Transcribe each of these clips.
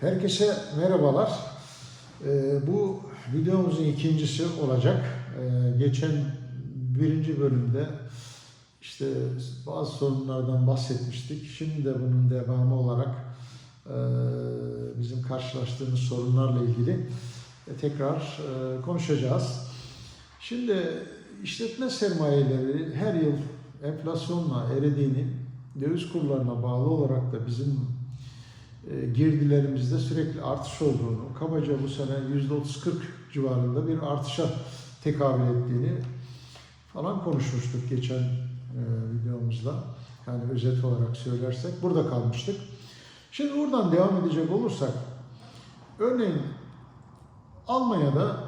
Herkese merhabalar. Ee, bu videomuzun ikincisi olacak. Ee, geçen birinci bölümde işte bazı sorunlardan bahsetmiştik. Şimdi de bunun devamı olarak e, bizim karşılaştığımız sorunlarla ilgili e, tekrar e, konuşacağız. Şimdi işletme sermayeleri her yıl enflasyonla eridiğini, döviz kurlarına bağlı olarak da bizim girdilerimizde sürekli artış olduğunu, kabaca bu sene %30-40 civarında bir artışa tekabül ettiğini falan konuşmuştuk geçen e, videomuzda. Yani özet olarak söylersek burada kalmıştık. Şimdi buradan devam edecek olursak, örneğin Almanya'da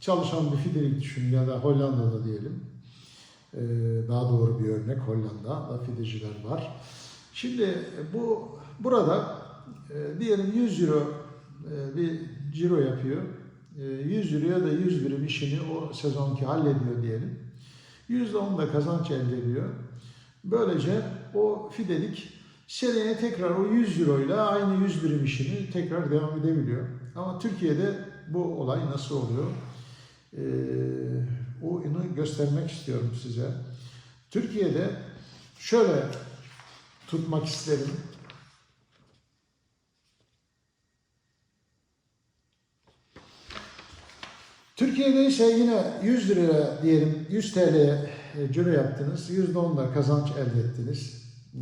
çalışan bir fidelik düşün ya da Hollanda'da diyelim. Ee, daha doğru bir örnek Hollanda'da fideciler var. Şimdi bu burada e, diyelim 100 euro e, bir ciro yapıyor. E, 100 euroya da 100 birim işini o sezonki hallediyor diyelim. %10 da kazanç elde ediyor. Böylece o fidelik seneye tekrar o 100 euro ile aynı 100 birim işini tekrar devam edebiliyor. Ama Türkiye'de bu olay nasıl oluyor? Ee, onu göstermek istiyorum size. Türkiye'de şöyle tutmak isterim. Türkiye'de ise yine 100 liraya diyelim 100 TL'ye e, ciro yaptınız. %10 da kazanç elde ettiniz. Ee,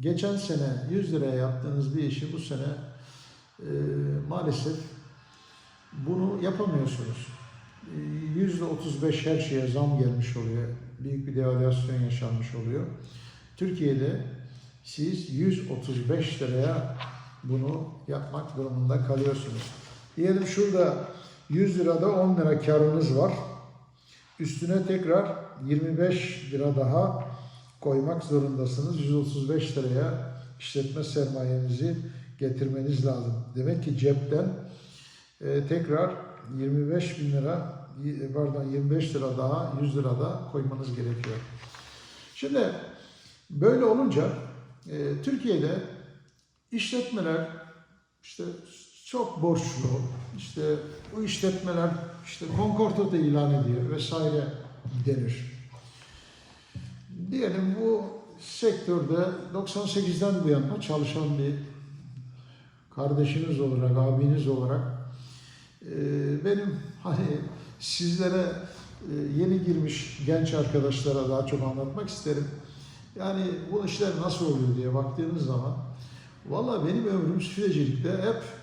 geçen sene 100 liraya yaptığınız bir işi bu sene e, maalesef bunu yapamıyorsunuz. Ee, %35 her şeye zam gelmiş oluyor. Büyük bir devalüasyon yaşanmış oluyor. Türkiye'de siz 135 liraya bunu yapmak durumunda kalıyorsunuz. Diyelim şurada 100 lirada 10 lira karınız var. Üstüne tekrar 25 lira daha koymak zorundasınız. 135 liraya işletme sermayenizi getirmeniz lazım. Demek ki cepten e, tekrar 25 bin lira pardon 25 lira daha 100 lira da koymanız gerekiyor. Şimdi böyle olunca e, Türkiye'de işletmeler işte çok borçlu, işte bu işletmeler işte konkordato ilan ediyor vesaire denir. Diyelim bu sektörde 98'den bu yana çalışan bir kardeşiniz olarak, abiniz olarak e, benim hani sizlere e, yeni girmiş genç arkadaşlara daha çok anlatmak isterim. Yani bu işler nasıl oluyor diye baktığınız zaman valla benim ömrüm süfyecilikte hep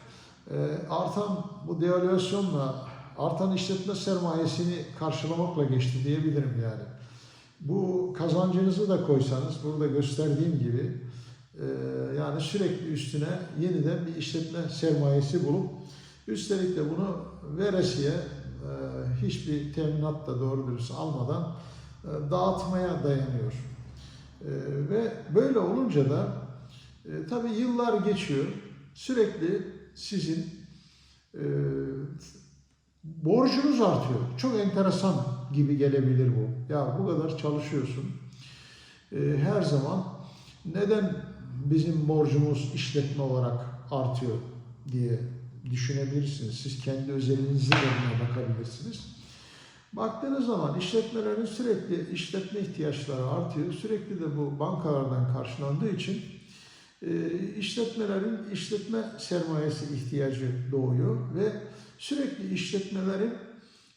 artan bu devalüasyonla artan işletme sermayesini karşılamakla geçti diyebilirim yani. Bu kazancınızı da koysanız burada gösterdiğim gibi e, yani sürekli üstüne yeniden bir işletme sermayesi bulup üstelik de bunu veresiye e, hiçbir teminat da doğru dürüst almadan e, dağıtmaya dayanıyor. Ve böyle olunca da tabii yıllar geçiyor. Sürekli sizin e, borcunuz artıyor. Çok enteresan gibi gelebilir bu. Ya bu kadar çalışıyorsun. E, her zaman neden bizim borcumuz işletme olarak artıyor diye düşünebilirsiniz. Siz kendi özelinizde de buna bakabilirsiniz. Baktığınız zaman işletmelerin sürekli işletme ihtiyaçları artıyor. Sürekli de bu bankalardan karşılandığı için işletmelerin işletme sermayesi ihtiyacı doğuyor ve sürekli işletmelerin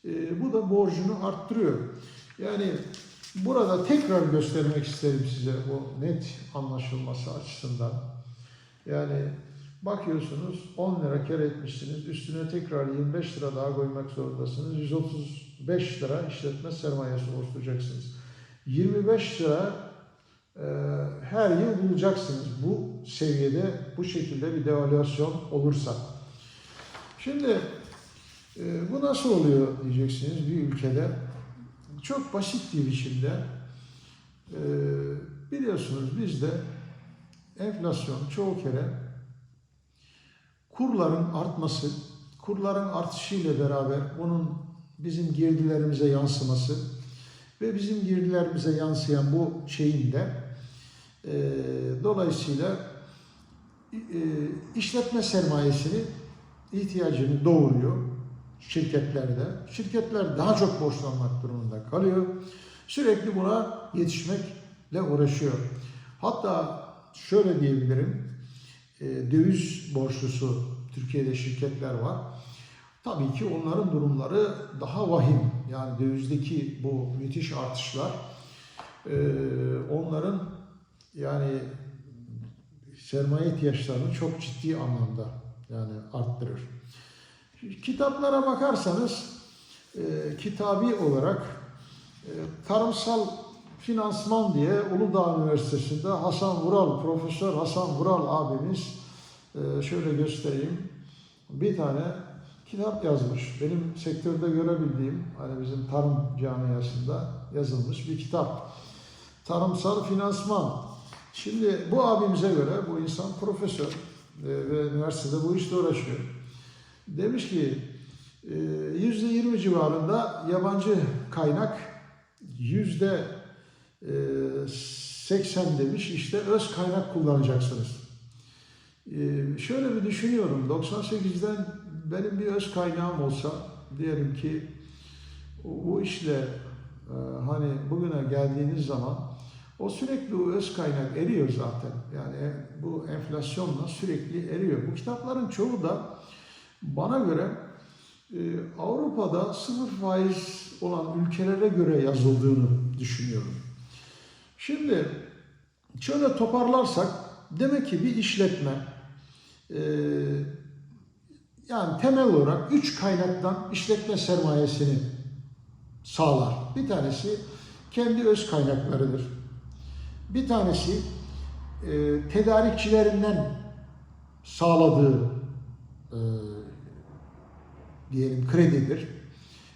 e, bu da borcunu arttırıyor. Yani burada tekrar göstermek isterim size bu net anlaşılması açısından. Yani bakıyorsunuz 10 lira kar etmişsiniz, üstüne tekrar 25 lira daha koymak zorundasınız. 135 lira işletme sermayesi oluşturacaksınız. 25 lira her yıl bulacaksınız bu seviyede, bu şekilde bir devalüasyon olursa. Şimdi e, bu nasıl oluyor diyeceksiniz bir ülkede. Çok basit bir biçimde e, biliyorsunuz bizde enflasyon çoğu kere kurların artması, kurların artışıyla beraber bunun bizim girdilerimize yansıması ve bizim girdilerimize yansıyan bu şeyin de e, dolayısıyla e, işletme sermayesini ihtiyacını doğuruyor şirketlerde. Şirketler daha çok borçlanmak durumunda kalıyor. Sürekli buna yetişmekle uğraşıyor. Hatta şöyle diyebilirim, e, döviz borçlusu Türkiye'de şirketler var. Tabii ki onların durumları daha vahim. Yani dövizdeki bu müthiş artışlar e, onların yani sermaye ihtiyaçlarını çok ciddi anlamda yani arttırır. Kitaplara bakarsanız e, kitabi olarak e, tarımsal finansman diye Uludağ Üniversitesi'nde Hasan Vural, Profesör Hasan Vural abimiz e, şöyle göstereyim. Bir tane kitap yazmış. Benim sektörde görebildiğim, hani bizim tarım camiasında yazılmış bir kitap. Tarımsal finansman. Şimdi bu abimize göre bu insan profesör e, ve üniversitede bu işle uğraşıyor. Demiş ki e, yüzde yirmi civarında yabancı kaynak yüzde e, seksen demiş işte öz kaynak kullanacaksınız. Şöyle bir düşünüyorum 98'den benim bir öz kaynağım olsa diyelim ki bu işle hani bugüne geldiğiniz zaman o sürekli o öz kaynak eriyor zaten. Yani bu enflasyonla sürekli eriyor. Bu kitapların çoğu da bana göre e, Avrupa'da sıfır faiz olan ülkelere göre yazıldığını düşünüyorum. Şimdi şöyle toparlarsak demek ki bir işletme e, yani temel olarak üç kaynaktan işletme sermayesini sağlar. Bir tanesi kendi öz kaynaklarıdır. Bir tanesi e, tedarikçilerinden sağladığı e, diyelim kredidir.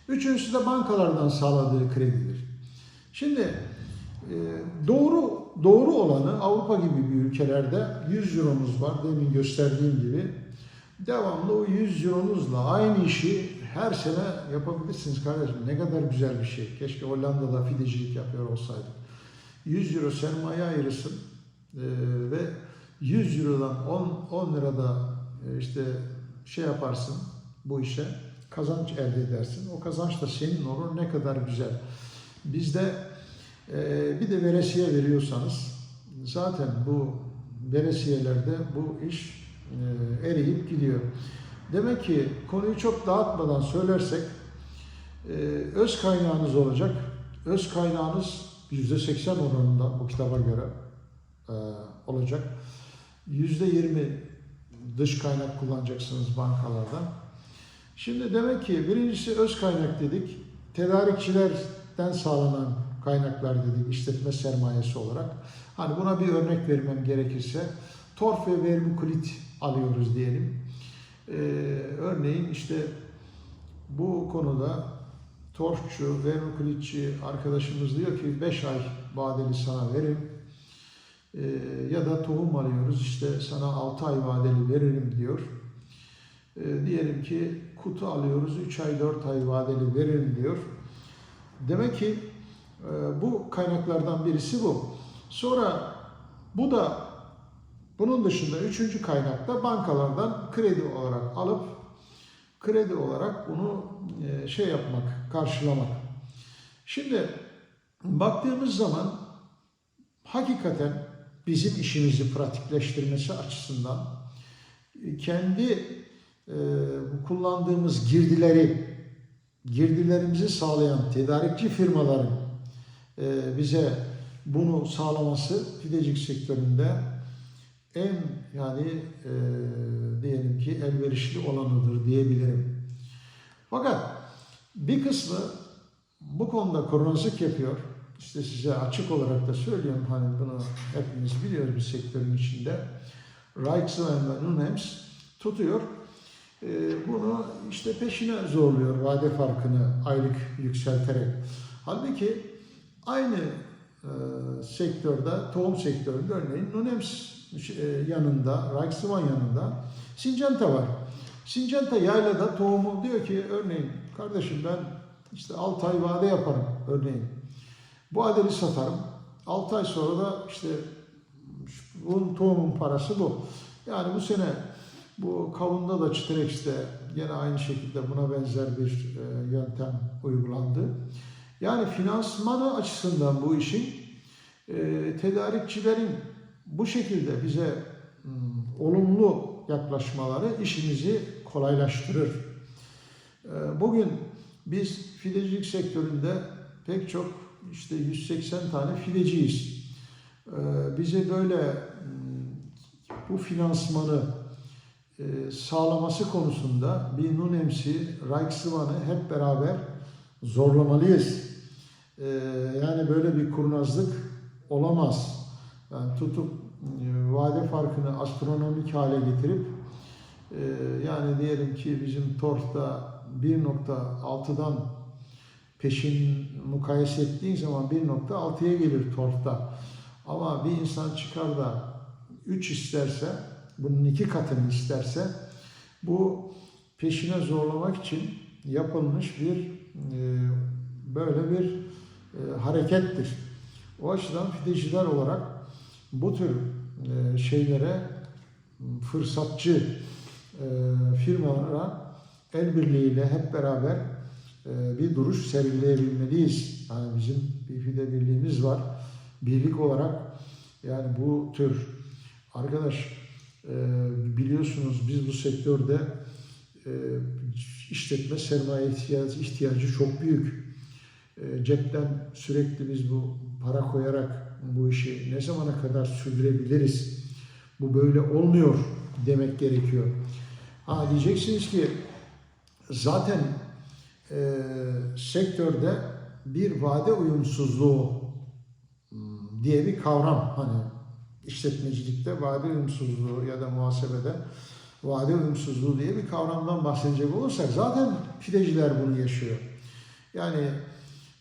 Üçüncüsü de bankalardan sağladığı kredidir. Şimdi e, doğru doğru olanı Avrupa gibi bir ülkelerde 100 euromuz var demin gösterdiğim gibi. Devamlı o 100 euronuzla aynı işi her sene yapabilirsiniz kardeşim. Ne kadar güzel bir şey. Keşke Hollanda'da fidecilik yapıyor olsaydık. 100 euro sermaye ayırırsın e, ve 100 eurodan 10, 10 lirada e, işte şey yaparsın bu işe kazanç elde edersin. O kazanç da senin olur. Ne kadar güzel. Bizde e, bir de veresiye veriyorsanız zaten bu veresiyelerde bu iş e, eriyip gidiyor. Demek ki konuyu çok dağıtmadan söylersek e, öz kaynağınız olacak. Öz kaynağınız %80 oranında bu kitaba göre e, olacak. %20 dış kaynak kullanacaksınız bankalardan. Şimdi demek ki birincisi öz kaynak dedik. Tedarikçilerden sağlanan kaynaklar dedik işletme sermayesi olarak. Hani buna bir örnek vermem gerekirse torf ve vermikulit alıyoruz diyelim. Ee, örneğin işte bu konuda torfçu, vermikulitçi arkadaşımız diyor ki 5 ay vadeli sana verim. Ee, ya da tohum alıyoruz işte sana 6 ay vadeli veririm diyor. Ee, diyelim ki kutu alıyoruz 3 ay 4 ay vadeli veririm diyor. Demek ki e, bu kaynaklardan birisi bu. Sonra bu da bunun dışında üçüncü kaynak da bankalardan kredi olarak alıp kredi olarak bunu e, şey yapmak, karşılamak. Şimdi baktığımız zaman hakikaten bizim işimizi pratikleştirmesi açısından kendi e, kullandığımız girdileri, girdilerimizi sağlayan tedarikçi firmaların e, bize bunu sağlaması fidecik sektöründe en yani e, diyelim ki elverişli olanıdır diyebilirim. Fakat bir kısmı bu konuda kurnazlık yapıyor. İşte size açık olarak da söylüyorum hani bunu hepimiz biliyoruz bir sektörün içinde. Reichswein ve Nunems tutuyor. E, bunu işte peşine zorluyor vade farkını aylık yükselterek. Halbuki aynı e, sektörde, tohum sektöründe örneğin Nunems e, yanında, Reichswein yanında Syngenta var. Syngenta yaylada tohumu diyor ki örneğin kardeşim ben işte 6 ay vade yaparım örneğin. Bu adeli satarım. 6 ay sonra da işte bunun tohumun parası bu. Yani bu sene bu kavunda da Chitrex'te yine aynı şekilde buna benzer bir e, yöntem uygulandı. Yani finansmanı açısından bu işin e, tedarikçilerin bu şekilde bize m, olumlu yaklaşmaları işimizi kolaylaştırır. E, bugün biz fidecilik sektöründe pek çok işte 180 tane fideciyiz. E, bize böyle m, bu finansmanı e, sağlaması konusunda bir NUNEMS'i, Reichsban'ı hep beraber zorlamalıyız. E, yani böyle bir kurnazlık olamaz. Yani tutup vade farkını astronomik hale getirip e, yani diyelim ki bizim torfta 1.6'dan peşin mukayese ettiğin zaman 1.6'ya gelir torfta. Ama bir insan çıkar da 3 isterse, bunun iki katını isterse bu peşine zorlamak için yapılmış bir e, böyle bir e, harekettir. O açıdan fideciler olarak bu tür şeylere fırsatçı e, firmalara el birliğiyle hep beraber e, bir duruş sergileyebilmeliyiz. Yani bizim bir fide birliğimiz var. Birlik olarak yani bu tür arkadaş e, biliyorsunuz biz bu sektörde e, işletme sermaye ihtiyacı, ihtiyacı çok büyük. E, cepten sürekli biz bu para koyarak bu işi ne zamana kadar sürdürebiliriz? Bu böyle olmuyor demek gerekiyor. Ha diyeceksiniz ki zaten e, sektörde bir vade uyumsuzluğu hmm, diye bir kavram hani işletmecilikte vade uyumsuzluğu ya da muhasebede vade uyumsuzluğu diye bir kavramdan bahsedecek olursak zaten fideciler bunu yaşıyor. Yani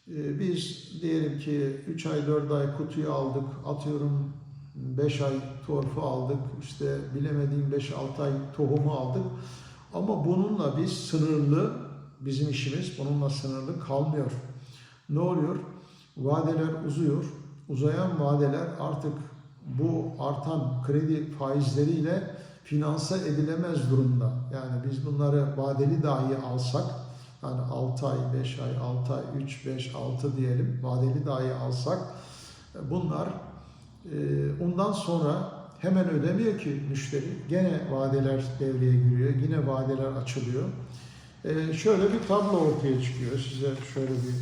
biz diyelim ki 3 ay 4 ay kutuyu aldık atıyorum 5 ay torfu aldık işte bilemediğim 5-6 ay tohumu aldık ama bununla biz sınırlı bizim işimiz bununla sınırlı kalmıyor. Ne oluyor? Vadeler uzuyor. Uzayan vadeler artık bu artan kredi faizleriyle finanse edilemez durumda. Yani biz bunları vadeli dahi alsak, yani 6 ay, 5 ay, 6 ay, 3, 5, 6 diyelim, vadeli dahi alsak, bunlar e, ondan sonra hemen ödemiyor ki müşteri. Gene vadeler devreye giriyor, yine vadeler açılıyor. E, şöyle bir tablo ortaya çıkıyor. Size şöyle bir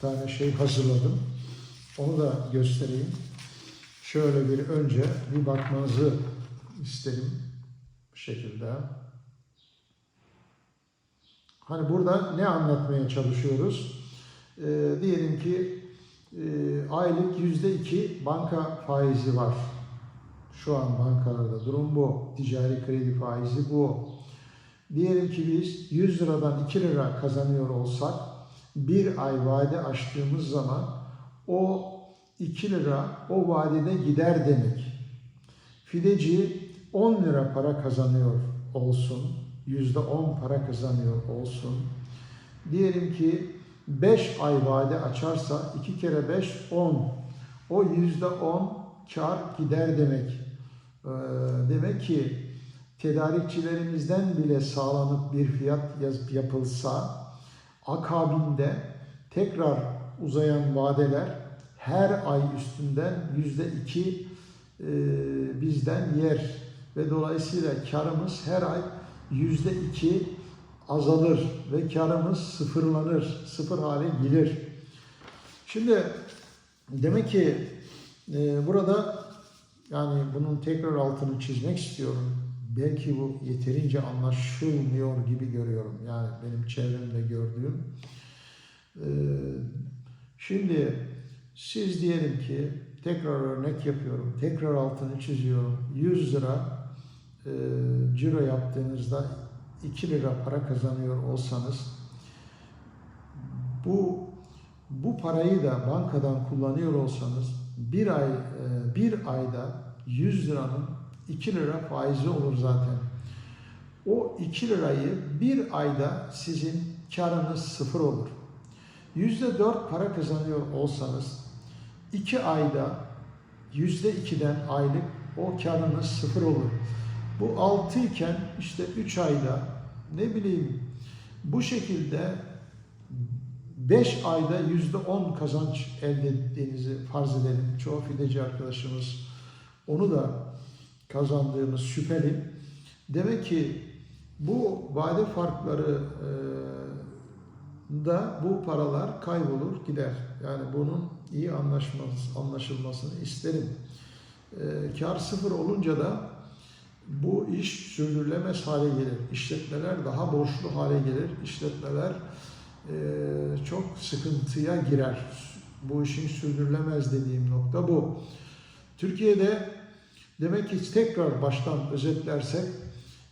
tane şey hazırladım. Onu da göstereyim. Şöyle bir önce bir bakmanızı isterim bu şekilde. Hani burada ne anlatmaya çalışıyoruz? Ee, diyelim ki e, aylık yüzde iki banka faizi var. Şu an bankalarda durum bu. Ticari kredi faizi bu. Diyelim ki biz 100 liradan 2 lira kazanıyor olsak bir ay vade açtığımız zaman o 2 lira o vadede gider demek. Fideci 10 lira para kazanıyor olsun, yüzde 10 para kazanıyor olsun. Diyelim ki 5 ay vade açarsa 2 kere 5 10. O yüzde 10 kar gider demek. Ee, demek ki tedarikçilerimizden bile sağlanıp bir fiyat yapılsa akabinde tekrar uzayan vadeler her ay üstünden yüzde iki e, bizden yer ve dolayısıyla karımız her ay yüzde iki azalır ve karımız sıfırlanır, sıfır hale gelir. Şimdi demek ki e, burada yani bunun tekrar altını çizmek istiyorum. Belki bu yeterince anlaşılmıyor gibi görüyorum. Yani benim çevremde gördüğüm. E, şimdi siz diyelim ki tekrar örnek yapıyorum. Tekrar altını çiziyorum. 100 lira e, ciro yaptığınızda 2 lira para kazanıyor olsanız bu bu parayı da bankadan kullanıyor olsanız bir ay e, bir ayda 100 liranın 2 lira faizi olur zaten. O 2 lirayı bir ayda sizin karınız sıfır olur. Yüzde dört para kazanıyor olsanız iki ayda yüzde ikiden aylık o karınız sıfır olur. Bu 6 iken işte 3 ayda ne bileyim bu şekilde 5 ayda %10 kazanç elde ettiğinizi farz edelim. Çoğu fideci arkadaşımız onu da kazandığımız şüpheli. Demek ki bu vade farkları da bu paralar kaybolur gider. Yani bunun iyi anlaşılmasını isterim. Kar sıfır olunca da bu iş sürdürülemez hale gelir. İşletmeler daha borçlu hale gelir. İşletmeler e, çok sıkıntıya girer. Bu işin sürdürülemez dediğim nokta bu. Türkiye'de demek ki tekrar baştan özetlersek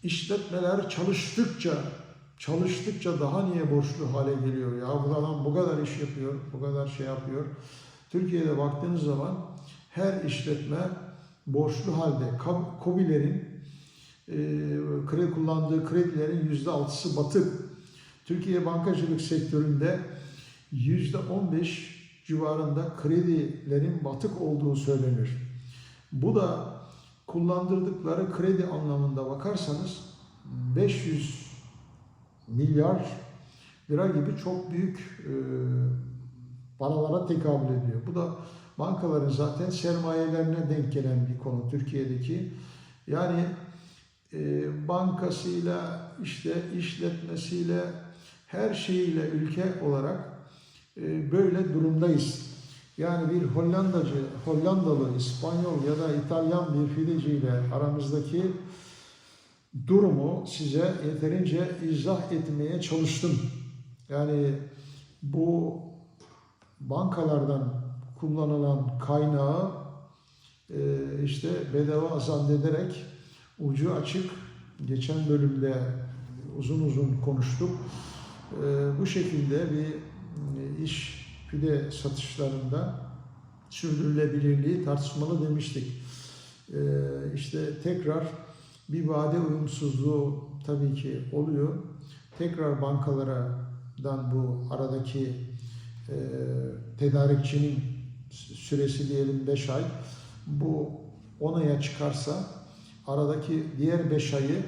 işletmeler çalıştıkça çalıştıkça daha niye borçlu hale geliyor ya bu adam bu kadar iş yapıyor bu kadar şey yapıyor Türkiye'de baktığınız zaman her işletme borçlu halde KOBİ'lerin kredi kullandığı kredilerin yüzde altısı batık Türkiye bankacılık sektöründe yüzde on beş civarında kredilerin batık olduğu söylenir. Bu da kullandırdıkları kredi anlamında bakarsanız 500 milyar lira gibi çok büyük e, paralara tekabül ediyor. Bu da bankaların zaten sermayelerine denk gelen bir konu Türkiye'deki. Yani e, bankasıyla, işte işletmesiyle, her şeyiyle ülke olarak e, böyle durumdayız. Yani bir Hollandacı, Hollandalı, İspanyol ya da İtalyan bir fideciyle aramızdaki durumu size yeterince izah etmeye çalıştım. Yani bu bankalardan kullanılan kaynağı e, işte bedava zannederek ucu açık geçen bölümde uzun uzun konuştuk. E, bu şekilde bir e, iş pide satışlarında sürdürülebilirliği tartışmalı demiştik. Ee, işte tekrar bir vade uyumsuzluğu tabii ki oluyor. Tekrar bankalardan bu aradaki e, tedarikçinin süresi diyelim 5 ay. Bu 10 aya çıkarsa aradaki diğer 5 ayı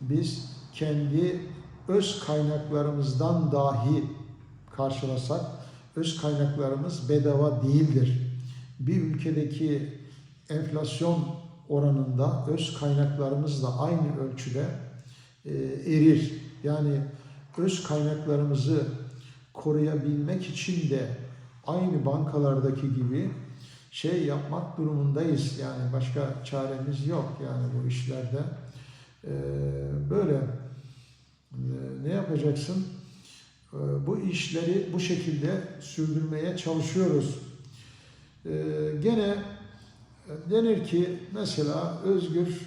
biz kendi öz kaynaklarımızdan dahi karşılasak öz kaynaklarımız bedava değildir. Bir ülkedeki enflasyon oranında öz kaynaklarımız da aynı ölçüde e, erir. Yani öz kaynaklarımızı koruyabilmek için de aynı bankalardaki gibi şey yapmak durumundayız. Yani başka çaremiz yok yani bu işlerde. E, böyle e, ne yapacaksın? Ee, bu işleri bu şekilde sürdürmeye çalışıyoruz. Ee, gene denir ki mesela Özgür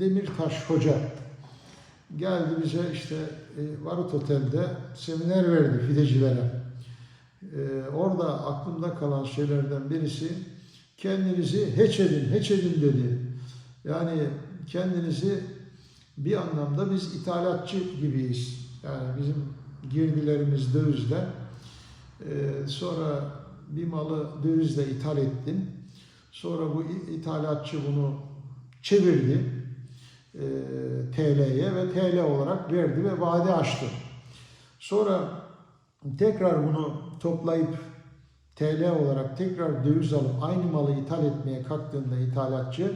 Demirtaş Hoca geldi bize işte e, Varut Otel'de seminer verdi fidecilere. Ee, orada aklımda kalan şeylerden birisi kendinizi heç edin, heç edin dedi. Yani kendinizi bir anlamda biz ithalatçı gibiyiz. Yani bizim girdilerimiz dövizle. Ee, sonra bir malı dövizle ithal ettin. Sonra bu ithalatçı bunu çevirdi e, TL'ye ve TL olarak verdi ve vade açtı. Sonra tekrar bunu toplayıp TL olarak tekrar döviz alıp aynı malı ithal etmeye kalktığında ithalatçı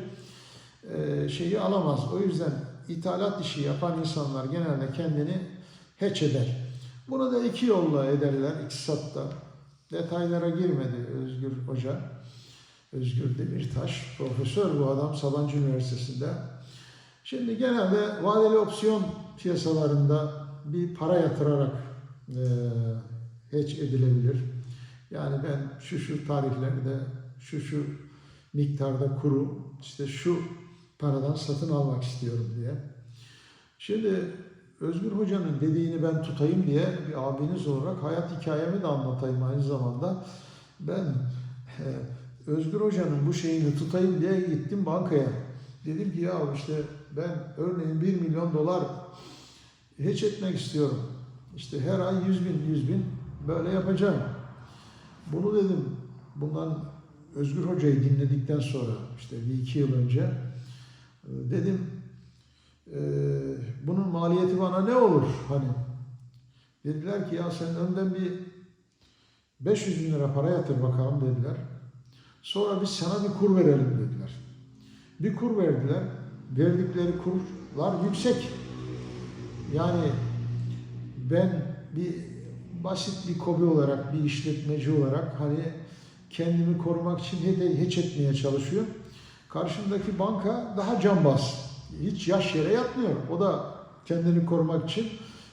e, şeyi alamaz. O yüzden ithalat işi yapan insanlar genelde kendini heç eder. Bunu da iki yolla ederler iktisatta. Detaylara girmedi Özgür Hoca. Özgür Demirtaş, profesör bu adam Sabancı Üniversitesi'nde. Şimdi genelde vadeli opsiyon piyasalarında bir para yatırarak e, hedge edilebilir. Yani ben şu şu tarihlerde, şu şu miktarda kuru, işte şu paradan satın almak istiyorum diye. Şimdi Özgür Hoca'nın dediğini ben tutayım diye bir abiniz olarak hayat hikayemi de anlatayım aynı zamanda. Ben e, Özgür Hoca'nın bu şeyini tutayım diye gittim bankaya. Dedim ki ya işte ben örneğin 1 milyon dolar hiç etmek istiyorum. İşte her ay 100 bin, 100 bin böyle yapacağım. Bunu dedim bundan Özgür Hoca'yı dinledikten sonra işte bir iki yıl önce e, dedim maliyeti bana ne olur hani? Dediler ki ya sen önden bir 500 bin lira para yatır bakalım dediler. Sonra biz sana bir kur verelim dediler. Bir kur verdiler. Verdikleri kurlar yüksek. Yani ben bir basit bir kobi olarak, bir işletmeci olarak hani kendimi korumak için heç etmeye çalışıyor. Karşımdaki banka daha cambaz. Hiç yaş yere yatmıyor. O da kendini korumak için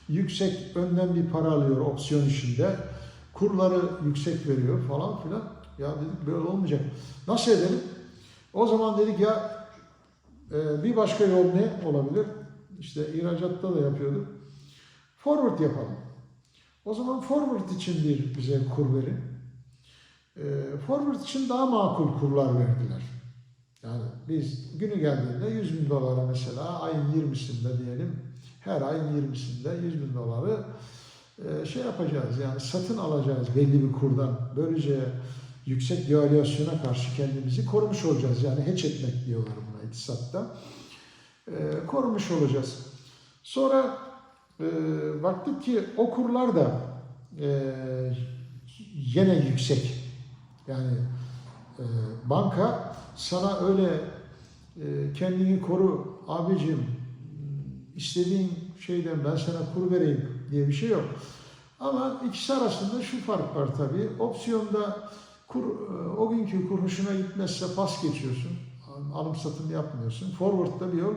yüksek önden bir para alıyor opsiyon işinde. Kurları yüksek veriyor falan filan. Ya dedik böyle olmayacak. Nasıl edelim? O zaman dedik ya e, bir başka yol ne olabilir? İşte ihracatta da yapıyorduk. Forward yapalım. O zaman forward için bir bize kur verin. E, forward için daha makul kurlar verdiler. Yani biz günü geldiğinde 100 bin dolara mesela ayın 20'sinde diyelim her ayın 20'sinde 100 bin doları e, şey yapacağız yani satın alacağız belli bir kurdan. Böylece yüksek devalüasyona karşı kendimizi korumuş olacağız. Yani heç etmek diyorlar buna iktisatta. E, korumuş olacağız. Sonra e, baktık ki o kurlar da e, yine yüksek. Yani e, banka sana öyle e, kendini koru abicim istediğin şeyden ben sana kur vereyim diye bir şey yok. Ama ikisi arasında şu fark var tabii. Opsiyonda kur, e, o günkü kur hoşuna gitmezse pas geçiyorsun. Alım satım yapmıyorsun. Forward'da bir yol.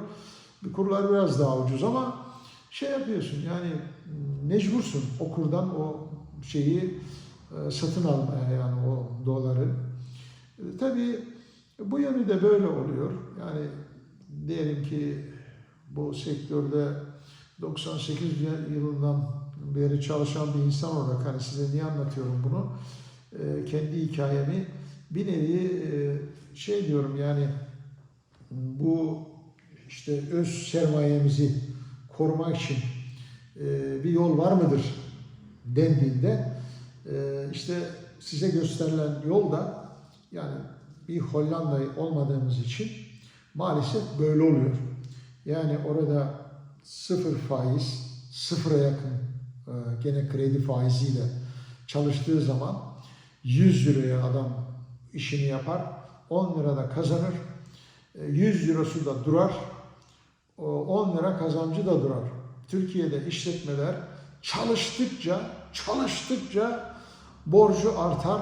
Kurlar biraz daha ucuz ama şey yapıyorsun yani mecbursun o kurdan o şeyi satın almaya yani o doları. Tabii bu yönü de böyle oluyor. Yani diyelim ki bu sektörde 98 yılından beri çalışan bir insan olarak hani size niye anlatıyorum bunu? Kendi hikayemi bir nevi şey diyorum yani bu işte öz sermayemizi korumak için e, bir yol var mıdır dendiğinde e, işte size gösterilen yol da yani bir Hollanda olmadığımız için maalesef böyle oluyor. Yani orada sıfır faiz, sıfıra yakın e, gene kredi faiziyle çalıştığı zaman 100 liraya adam işini yapar, 10 lirada kazanır, e, 100 lirası da durar, 10 lira kazancı da durar. Türkiye'de işletmeler çalıştıkça, çalıştıkça borcu artar.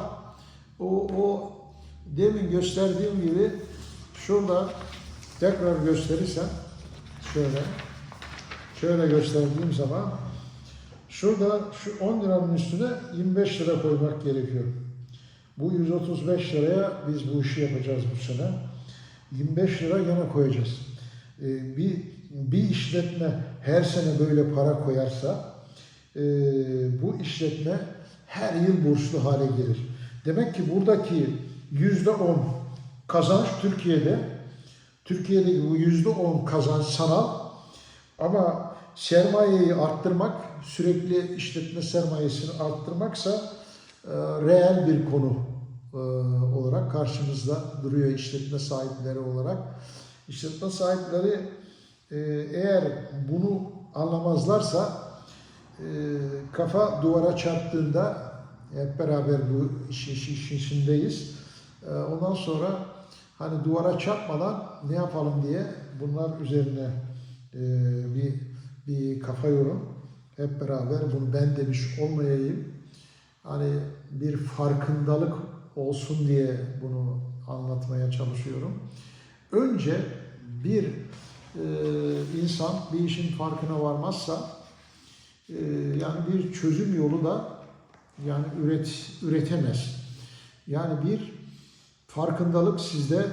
O, o demin gösterdiğim gibi şurada tekrar gösterirsem şöyle şöyle gösterdiğim zaman şurada şu 10 liranın üstüne 25 lira koymak gerekiyor. Bu 135 liraya biz bu işi yapacağız bu sene. 25 lira gene koyacağız. Ee, bir bir işletme her sene böyle para koyarsa e, bu işletme her yıl borçlu hale gelir. Demek ki buradaki yüzde on kazanç Türkiye'de Türkiye'deki bu yüzde on kazanç sanal ama sermayeyi arttırmak sürekli işletme sermayesini arttırmaksa e, reel bir konu e, olarak karşımızda duruyor işletme sahipleri olarak. İşletme sahipleri e, eğer bunu anlamazlarsa e, kafa duvara çarptığında hep beraber bu işin iş, iş, işindeyiz. E, ondan sonra hani duvara çarpmadan ne yapalım diye bunlar üzerine e, bir bir kafa yorum. Hep beraber bunu ben demiş olmayayım. Hani bir farkındalık olsun diye bunu anlatmaya çalışıyorum. Önce bir e, insan bir işin farkına varmazsa e, yani bir çözüm yolu da yani üret üretemez. Yani bir farkındalık sizde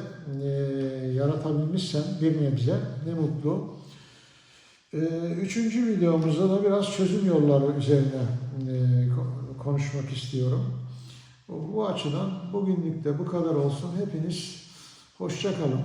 e, yaratabilmişsen bir nebze ne mutlu. E, üçüncü videomuzda da biraz çözüm yolları üzerine e, ko- konuşmak istiyorum. Bu açıdan bugünlük de bu kadar olsun. Hepiniz hoşça kalın.